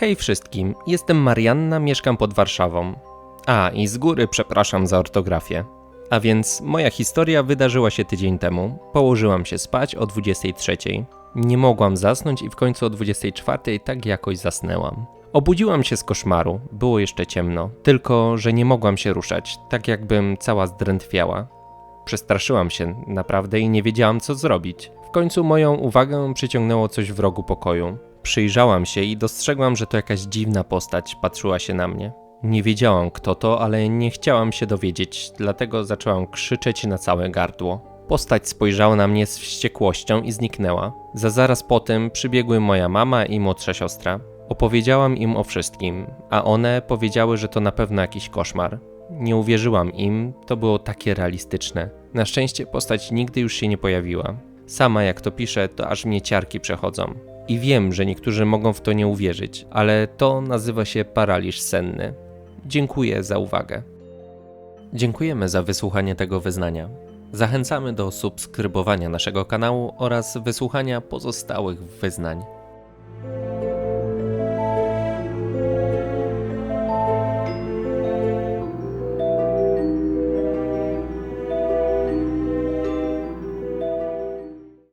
Hej wszystkim, jestem Marianna, mieszkam pod Warszawą. A, i z góry przepraszam za ortografię. A więc moja historia wydarzyła się tydzień temu. Położyłam się spać o 23. Nie mogłam zasnąć i w końcu o 24 tak jakoś zasnęłam. Obudziłam się z koszmaru, było jeszcze ciemno, tylko że nie mogłam się ruszać, tak jakbym cała zdrętwiała. Przestraszyłam się naprawdę i nie wiedziałam co zrobić. W końcu moją uwagę przyciągnęło coś w rogu pokoju. Przyjrzałam się i dostrzegłam, że to jakaś dziwna postać patrzyła się na mnie. Nie wiedziałam kto to, ale nie chciałam się dowiedzieć, dlatego zaczęłam krzyczeć na całe gardło. Postać spojrzała na mnie z wściekłością i zniknęła. Za zaraz po tym przybiegły moja mama i młodsza siostra. Opowiedziałam im o wszystkim, a one powiedziały, że to na pewno jakiś koszmar. Nie uwierzyłam im, to było takie realistyczne. Na szczęście postać nigdy już się nie pojawiła. Sama jak to piszę, to aż mnie ciarki przechodzą. I wiem, że niektórzy mogą w to nie uwierzyć, ale to nazywa się paraliż senny. Dziękuję za uwagę. Dziękujemy za wysłuchanie tego wyznania. Zachęcamy do subskrybowania naszego kanału oraz wysłuchania pozostałych wyznań.